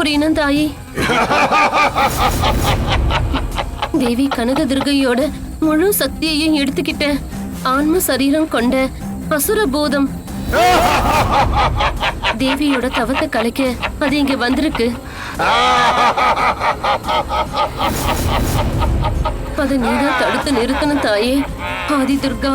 புரியணும் தாயி. தேவி கனக துர்கையோட முழு சக்தியையும் எடுத்துக்கிட்ட ஆன்ம சரீரம் கொண்ட அசுர பூதம் தேவியோட தவத்தை கலைக்க அது இங்க வந்திருக்கு. அதை நீதான் தடுத்து நிறுத்தணும் தாயே ஆதி துர்கா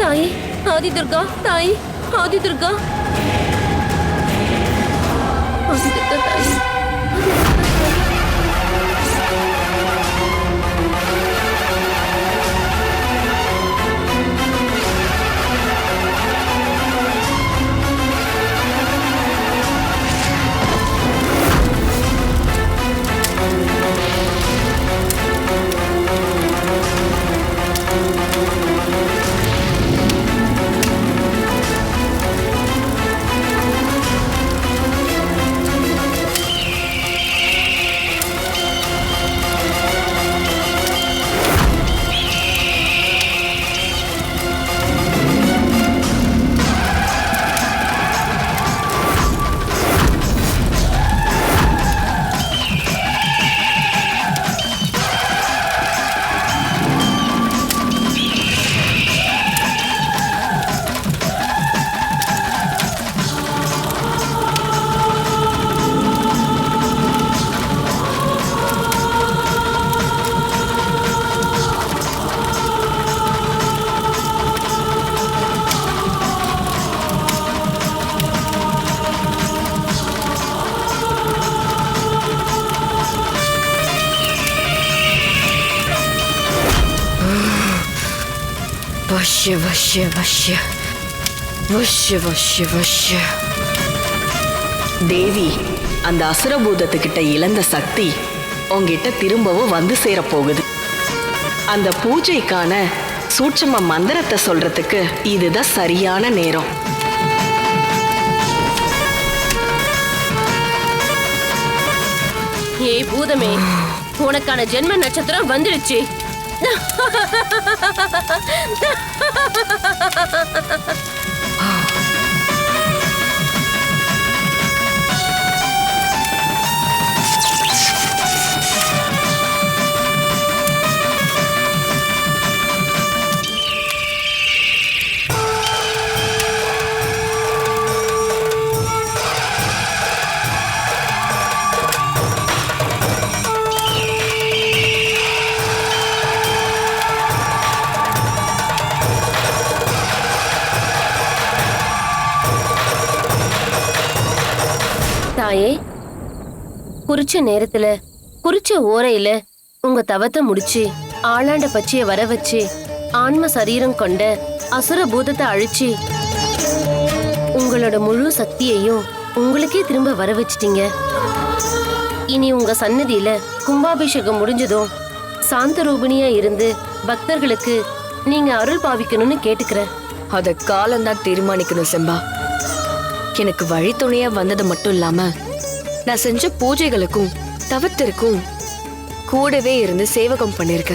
தாயே ஆதி துர்கா தாயே ஆதி துர்கா ஆதி துர்கா தாயே வஷ்ய வஷ்ய வஷ்ய வஷ்ய வஷ்ய தேவி அந்த அசுரபூதத்துக்கிட்ட இழந்த சக்தி உங்ககிட்ட திரும்பவும் வந்து சேரப்போகுது. அந்த பூஜைக்கான சூட்சம மந்திரத்தை சொல்றதுக்கு இதுதான் சரியான நேரம். ஏய் பூதமே உனக்கான ஜென்ம நட்சத்திரம் வந்துடுச்சு. ハハハハハ குறிச்ச நேரத்துல குறிச்ச ஓரையில உங்க தவத்தை முடிச்சு ஆளாண்ட பச்சைய வர வச்சு ஆன்ம சரீரம் கொண்ட அசுர பூதத்தை அழிச்சு உங்களோட முழு சக்தியையும் உங்களுக்கே திரும்ப வர வச்சிட்டீங்க. இனி உங்க சன்னதியில கும்பாபிஷேகம் முடிஞ்சதும் சாந்த ரூபிணியா இருந்து பக்தர்களுக்கு நீங்க அருள் பாவிக்கணும்னு கேட்டுக்கிறேன். அத காலம்தான் தீர்மானிக்கணும் செம்பா. எனக்கு வழித்துணையா வந்தது மட்டும் இல்லாம நான் செஞ்ச பூஜைகளுக்கும் தவத்திற்கும் கூடவே இருந்து சேவகம் பண்ணிருக்க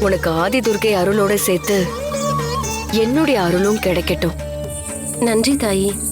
உனக்கு ஆதி துர்கை அருளோட சேர்த்து என்னுடைய அருளும் கிடைக்கட்டும். நன்றி தாயி.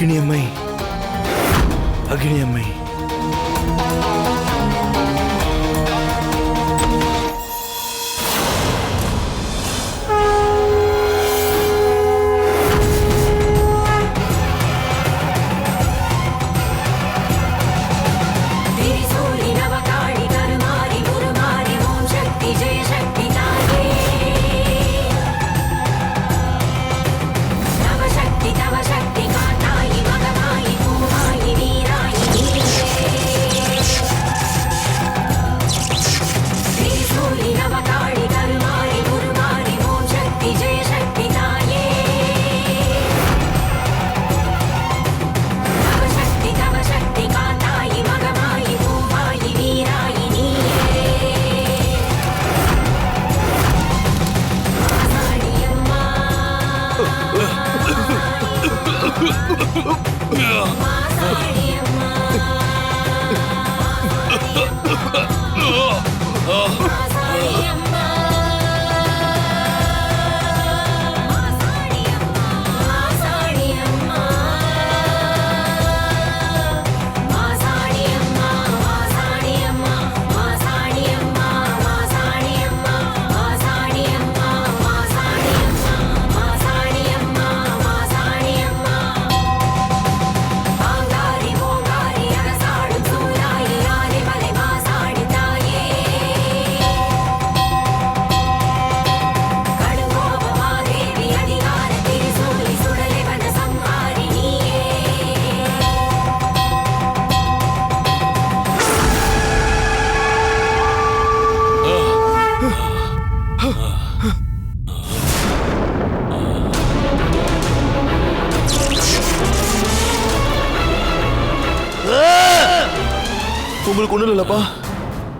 అగ్ని అమ్మాయి అగ్ని అమ్మాయి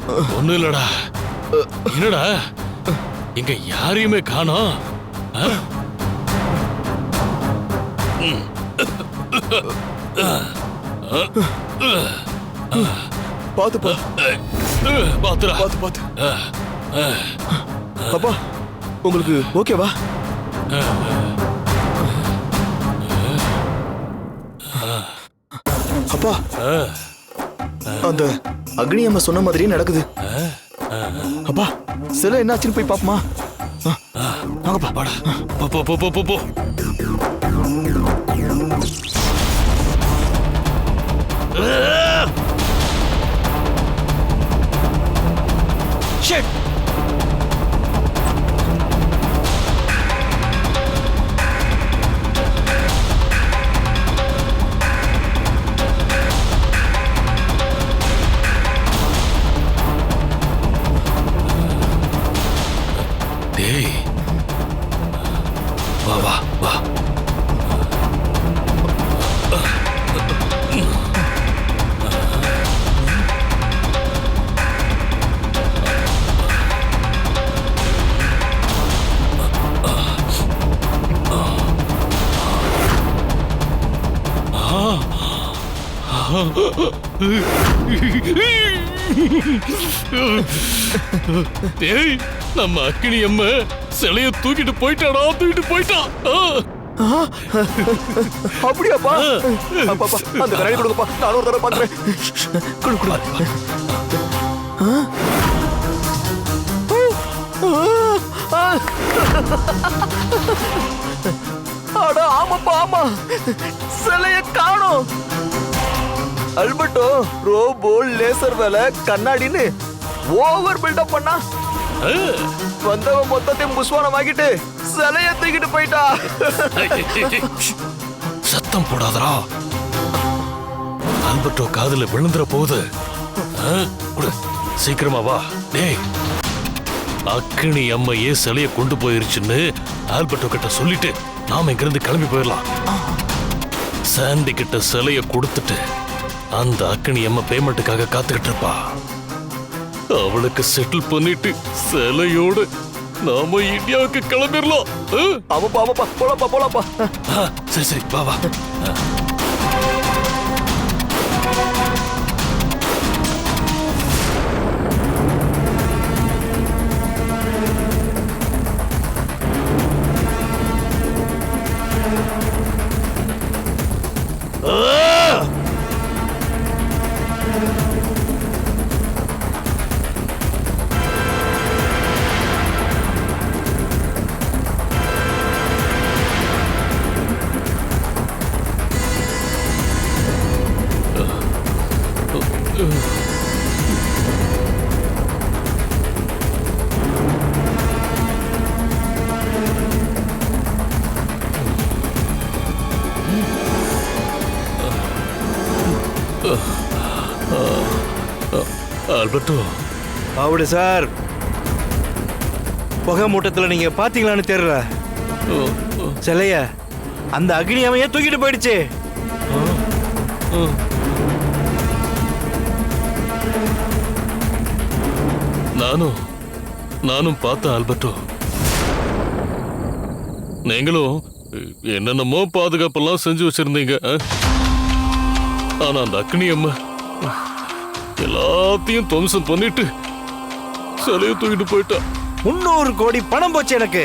ஒண்ணும் இல்லடா. என்னடா? இங்க யாரையுமே காணோம். அஹ், பாத்துடா. பாத்து பாத்து. அப்பா உங்களுக்கு ஓகேவா அப்பா அந்த அக்னி அம்மா சொன்ன மாதிரியே நடக்குது. அப்பா சிலை என்னாச்சுன்னு போய் பாப்போமா? வாங்கப்பா. வாடா. போ போ போ போ போ டேய் நம்ம அக்கினி அம்மா சிலைய தூக்கிட்டு போயிட்டாடா தூக்கிட்டு போயிட்டான் ஆ. அப்படியாப்பா? அப்பாப்பா அந்த கரடி கொடுங்கப்பா. நானும் ஒரு தடவை பாக்குறேன் குடு குடு. ஆ? அட ஆமாப்பா ஆமா. சிலைய காணோம். அல்பர்ட்டோ ரோபோ லேசர் வேலை கண்ணாடின்னு ஓவர் பில்டப் பண்ணா. வந்தவன் மொத்தத்தையும் புஷ்வானம் ஆகிட்டு சிலைய தூக்கிட்டு போயிட்டா. சத்தம் போடாதடா. ஆல்பர்டோ காதுல விழுந்துற போகுது. சீக்கிரமா வா. டேய் அக்கினி அம்மையே சிலைய கொண்டு போயிருச்சுன்னு ஆல்பர்டோ கிட்ட சொல்லிட்டு நாம இங்கிருந்து கிளம்பி போயிடலாம். சாண்டி கிட்ட சிலைய கொடுத்துட்டு அந்த அக்கினி அம்மா பேமெண்ட்டுக்காக காத்துக்கிட்டு இருப்பா. அவளுக்கு செட்டில் பண்ணிட்டு சிலையோட நாம இந்தியாவுக்கு கிளம்பிடலாம்? ஆமாப்பா ஆமாப்பா போலாப்பா போலாப்பா சரி சரி வா வா. ஆ. ஆல்பர்டோ அப்படி சார். புகை மூட்டத்தில் நீங்க பாத்தீங்களான்னு தெரியல. சிலைய அந்த அக்னி அமைய தூக்கிட்டு போயிடுச்சு? நானும் நானும் பார்த்தேன் ஆல்பர்டோ நீங்களும் என்னென்னமோ பாதுகாப்பெல்லாம் செஞ்சு வச்சிருந்தீங்க? ஆனா அந்த அக்னி அம்மா எல்லாத்தையும் துவம்சம் பண்ணிட்டு சிலையை தூக்கிட்டு போயிட்டா. முந்நூறு கோடி பணம் போச்சு எனக்கு.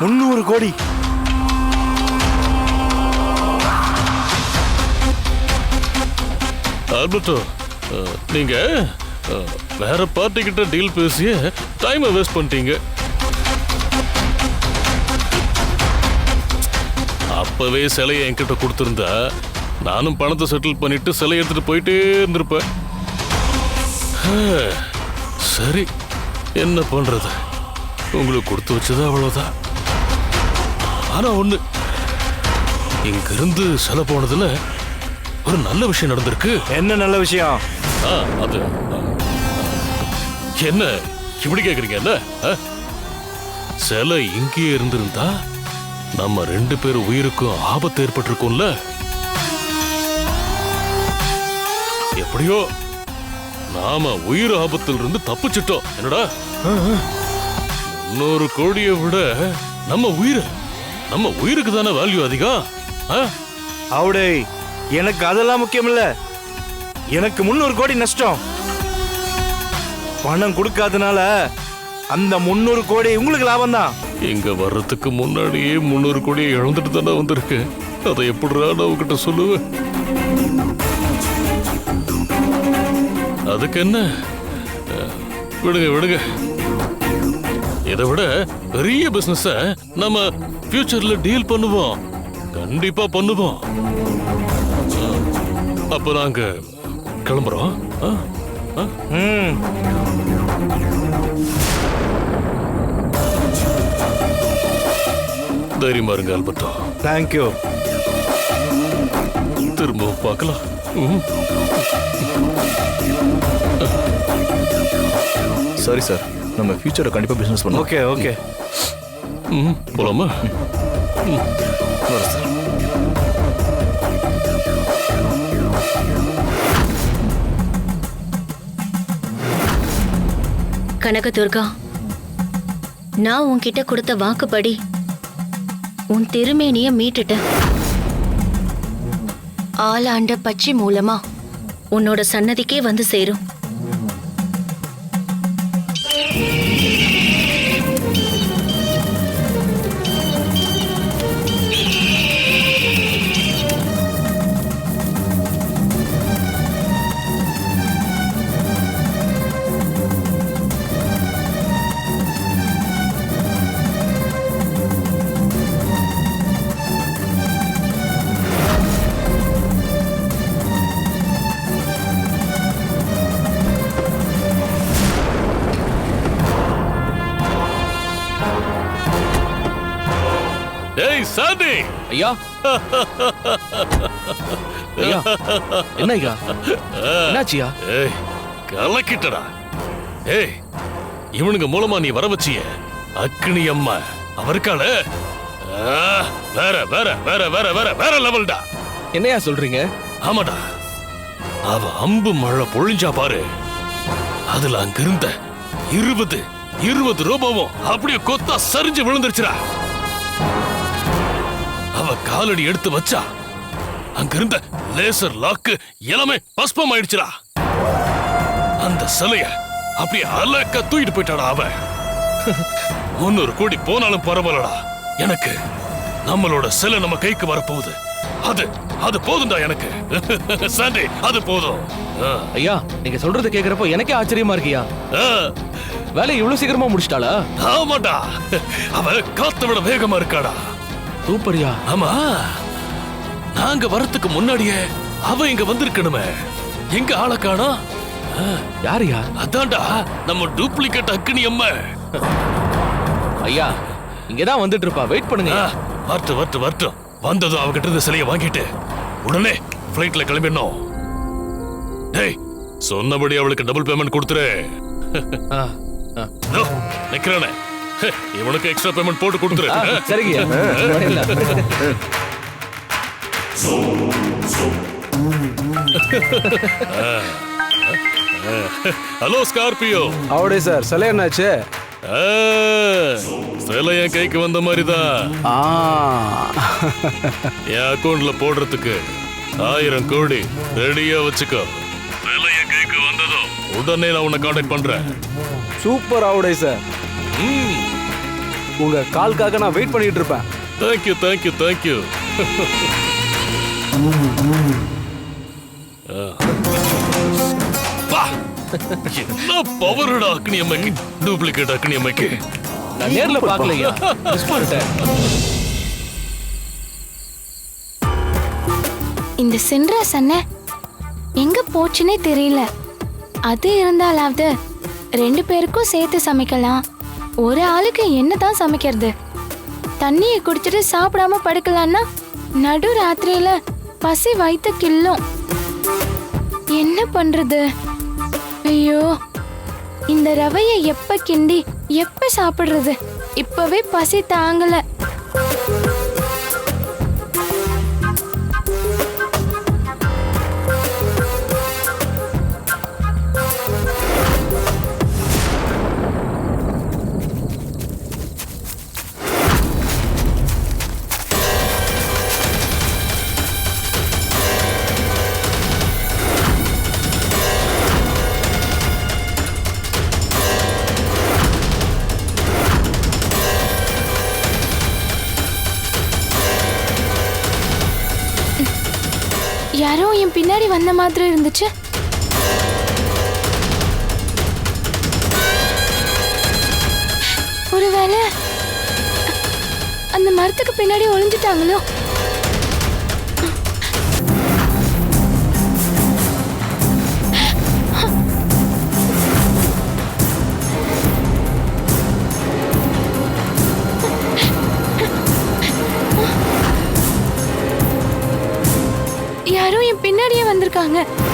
முந்நூறு கோடி. ஆல்பர்டோ அஹ், நீங்க அஹ், வேற பார்ட்டி கிட்ட டீல் பேசிய டைமை வேஸ்ட் பண்ணிட்டீங்க. அப்பவே சிலையை என்கிட்ட கொடுத்துருந்தா நானும் பணத்தை செட்டில் பண்ணிட்டு சிலையை எடுத்துட்டு போயிட்டே இருந்திருப்பேன். சரி. என்ன பண்றது? உங்களுக்கு கொடுத்து வச்சது அவ்வளவுதான். ஆனா ஒண்ணு இங்கிருந்து சிலை போனதுல ஒரு நல்ல விஷயம் நடந்திருக்கு. என்ன நல்ல விஷயம்? அது. என்ன இப்படி கேக்குறீங்க என்ன? ஆ? சிலை இங்கேயே இருந்திருந்தா நம்ம ரெண்டு பேர் உயிருக்கும் ஆபத்து ஏற்பட்டிருக்கும்ல. எப்படியோ நாம உயிர் ஆபத்தில் இருந்து தப்பிச்சிட்டோம். என்னடா? முன்னூறு கோடியை விட நம்ம உயிர் நம்ம உயிருக்கு தானே வேல்யூ அதிகம்? அவடே எனக்கு அதெல்லாம் முக்கியம் இல்ல எனக்கு முந்நூறு கோடி நஷ்டம். பணம் கொடுக்காதனால அந்த முந்நூறு கோடி உங்களுக்கு லாபம் தான் இங்க வர்றதுக்கு முன்னாடியே முன்னூறு கோடியை இழந்துட்டு தானே வந்திருக்கு அதை எப்படிடா நான் உங்ககிட்ட சொல்லுவேன்? அதுக்கு என்ன விடுங்க விடுங்க. இதை விட பெரிய பிசினஸ நம்ம ஃபியூச்சர்ல டீல் பண்ணுவோம். கண்டிப்பா பண்ணுவோம். அப்ப நாங்க கிளம்புறோம். தைரியமா இருங்க ஆல்பர்டோ தேங்க்யூ திரும்பவும் பார்க்கலாம். சரி சார் நம்ம ஃபியூச்சரை கண்டிப்பா பிசினஸ் பண்ணுவோம் ஓகே ஓகே ம் போலாமா? வரோம் சார் கனகதுர்கா நான் உன்கிட்ட கொடுத்த வாக்குப்படி உன் திருமேனிய மீட்டுட்டேன் ஆளாண்ட பச்சை மூலமா உன்னோட சன்னதிக்கே வந்து சேரும். ஏய் சாந்தி! ஐயா? ஐயா என்ன ஐயா? என்னாச்சியா? ஏய் கலக்கிட்டடா. ஏய் இவனுங்க மூலமா நீ வர வச்சிய? அக்னி அம்மா அவருக்கால வேற வேற வேற வேற வேற வேற லெவல்டா. என்னையா சொல்றீங்க? ஆமாடா. அவ அம்பு மழை பொழிஞ்சா பாரு. அதுல அங்கிருந்த இருபது இருபது ரூபாவும் அப்படியே கொத்தா சரிஞ்சு விழுந்துருச்சுடா. அவ காலடி எடுத்து வச்சா அங்கிருந்த லேசர் லாக்கு எல்லாமே பஸ்பம் ஆயிடுச்சுடா அந்த சிலைய அப்படியே அலக்க தூக்கிட்டு போயிட்டாடா அவ. முன்னூறு கோடி போனாலும் பரவாயில்லடா. எனக்கு நம்மளோட சிலை நம்ம கைக்கு வரப்போகுது. அது அது போதும்டா எனக்கு. சாண்டி அது போதும். ஐயா நீங்க சொல்றது கேக்குறப்போ எனக்கே ஆச்சரியமா இருக்கியா ஆ, வேலையை இவ்வளவு சீக்கிரமா முடிச்சிட்டாளா? ஆமாடா. அவ காத்த விட வேகமா இருக்காடா. சூப்பர்யா ஆமா. நாங்க வரத்துக்கு முன்னாடியே அவ இங்க வந்திருக்கணுமே. எங்க ஆளை காணோம் யாருயா அதான்டா நம்ம டூப்ளிகேட் அக்னி அம்மா. ஐயா இங்கதான் வந்துட்டு இருப்பா வெயிட் பண்ணுங்க வரட்டும் வரட்டும் வரட்டும். வந்ததும் அவகிட்ட இருந்து சிலையை வாங்கிட்டு உடனே ஃப்ளைட்ல கிளம்பிடணும். டேய் சொன்னபடி அவளுக்கு டபுள் பேமெண்ட் கொடுத்துரு. நிக்கிறானே. இவனுக்கு எக்ஸ்ட்ரா பேமெண்ட் போட்டு கொடுத்துரு. இல்ல. ஹலோ ஸ்கார்பியோ அவடே சார். சிலை என்னாச்சு? சிலை என் கைக்கு வந்த மாதிரி தான் என் அக்கவுண்ட்ல போடுறதுக்கு ஆயிரம் கோடி ரெடியா வச்சுக்கோ. சிலை என் கைக்கு வந்ததும் உடனே நான் உன்னை காண்டாக்ட் பண்றேன். சூப்பர் அவடே சார். ம். உங்க கால்க்காக நான் வெயிட் பண்ணிட்டு இருப்பேன். தேங்க்யூ தேங்க்யூ தேங்க்யூ என்ன பவர்டா அக்னி அம்மைக்கு? டூப்ளிகேட் அக்னி அம்மைக்கு. நான் நேர்ல பாக்கலையா மிஸ் பண்ணிட்டேன். இந்த சின்ராஸ் அண்ணன் எங்க போச்சுன்னே தெரியல. அது இருந்தாலாவது ரெண்டு பேருக்கும் சேர்த்து சமைக்கலாம். ஒரு ஆளுக்கு என்னதான் சமைக்கிறது? தண்ணியை குடிச்சிட்டு சாப்பிடாம படுக்கலான்னா நடு ராத்திரியில பசி வைத்த கில்லும். என்ன பண்றது? ஐயோ இந்த ரவையை எப்ப கிண்டி எப்ப சாப்பிடுறது? இப்பவே பசி தாங்கல. மாதிரி இருந்துச்சு. ஒருவேளை அந்த மரத்துக்கு பின்னாடி ஒளிஞ்சிட்டாங்களோ? பின்னாடியே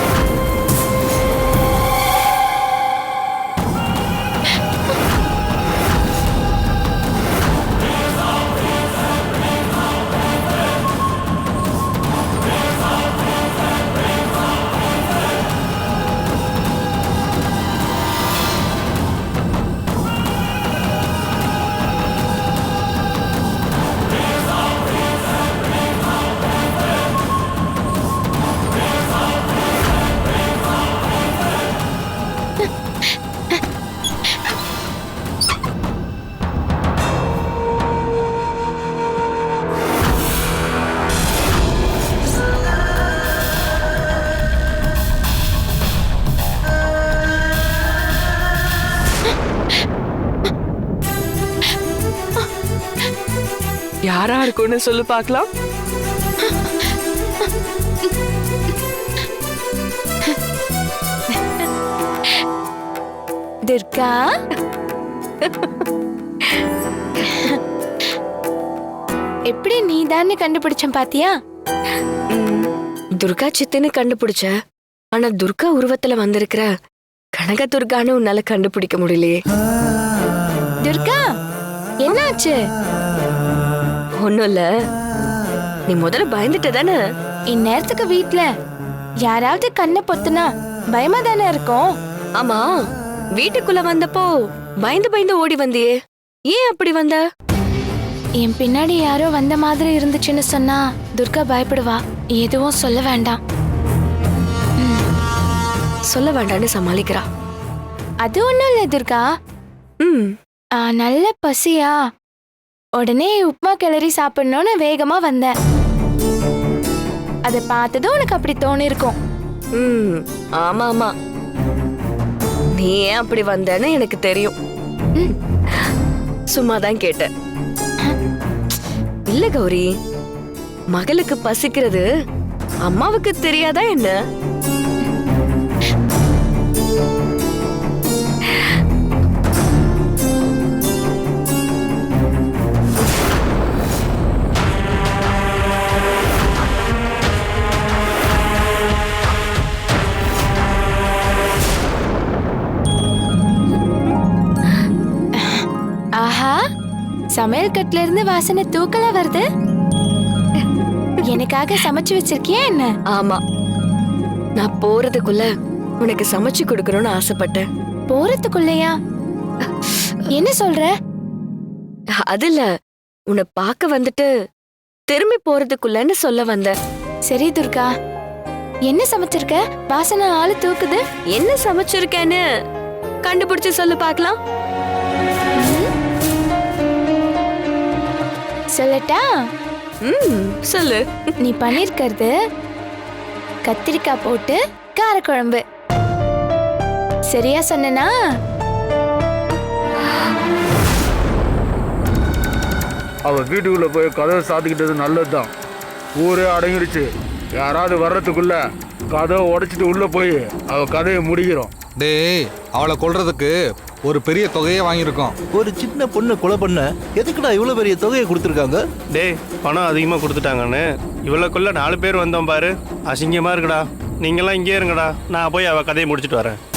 யாரா இருக்கும்னு சொல்லு பார்க்கலாம். துர்கா? எப்படி நீ தானே கண்டுபிடிச்சேன் பாத்தியா? துர்கா சித்துன்னு கண்டுபிடிச்ச ஆனா துர்கா உருவத்துல வந்திருக்கிற கனக துர்கான்னு உன்னால கண்டுபிடிக்க முடியலையே. துர்கா என்னாச்சு? ஒண்ணும் இல்ல. நீ முதல்ல பயந்துட்ட தானே? இந்நேரத்துக்கு வீட்ல யாராவது கண்ணை பொத்துனா பயமா தானே இருக்கும்? ஆமா. வீட்டுக்குள்ள வந்தப்போ பயந்து பயந்து ஓடி வந்தியே. ஏன் அப்படி வந்த? என் பின்னாடி யாரோ வந்த மாதிரி இருந்துச்சுன்னு சொன்னா துர்கா பயப்படுவா. எதுவும் சொல்ல வேண்டாம். சொல்ல வேண்டான்னு சமாளிக்கிறா. அது ஒண்ணும் இல்ல துர்கா. ம். ஆ, நல்ல பசியா? உடனே உப்புமா கிளறி சாப்பிடணும்னு வேகமா வந்தேன். அதை பார்த்ததும் உனக்கு அப்படி தோணிருக்கும். ம் ஆமா ஆமா. நீ ஏன் அப்படி வந்தேன்னு எனக்கு தெரியும். சும்மா தான் கேட்டேன். இல்ல கௌரி மகளுக்கு பசிக்கிறது அம்மாவுக்கு தெரியாதா என்ன? சமையல் கட்டுல இருந்து வாசனை தூக்கல வருது? எனக்காக சமைச்சு வச்சிருக்கியா என்ன? ஆமா. நான் போறதுக்குள்ள உனக்கு சமைச்சு கொடுக்கணும்னு ஆசைப்பட்டேன். போறதுக்குள்ளயா? என்ன சொல்ற? அது இல்ல. உன்னை பார்க்க வந்துட்டு திரும்பி போறதுக்குள்ளன்னு சொல்ல வந்தேன். சரி துர்கா. என்ன சமைச்சிருக்க? வாசனை ஆளு தூக்குது. என்ன சமைச்சிருக்கேன்னு கண்டுபிடிச்சு சொல்லு பார்க்கலாம். சொல்லட்டா? ம் சொல்லு. நீ பண்ணிருக்கிறது கத்திரிக்காய் போட்டு காரக்குழம்பு. சரியா சொன்னனா? அவ வீட்டுக்குள்ள போய் கதவை சாத்திக்கிட்டது நல்லதுதான். ஊரே அடங்கிடுச்சு. யாராவது வர்றதுக்குள்ள கதவை உடைச்சிட்டு உள்ள போய் அவ கதையை முடிக்கிறோம். டேய் அவளை கொல்றதுக்கு ஒரு பெரிய தொகையே வாங்கியிருக்கோம். ஒரு சின்ன பொண்ணு கொலை பண்ண எதுக்குடா இவ்வளவு பெரிய தொகையை கொடுத்துருக்காங்க? டேய் பணம் அதிகமாக கொடுத்துட்டாங்கன்னு. இவ்வளோக்குள்ள நாலு பேர் வந்தோம் பாரு. அசிங்கமாக இருக்குடா. நீங்களாம் இங்கே இருங்கடா. நான் போய் அவள் கதையை முடிச்சிட்டு வரேன்.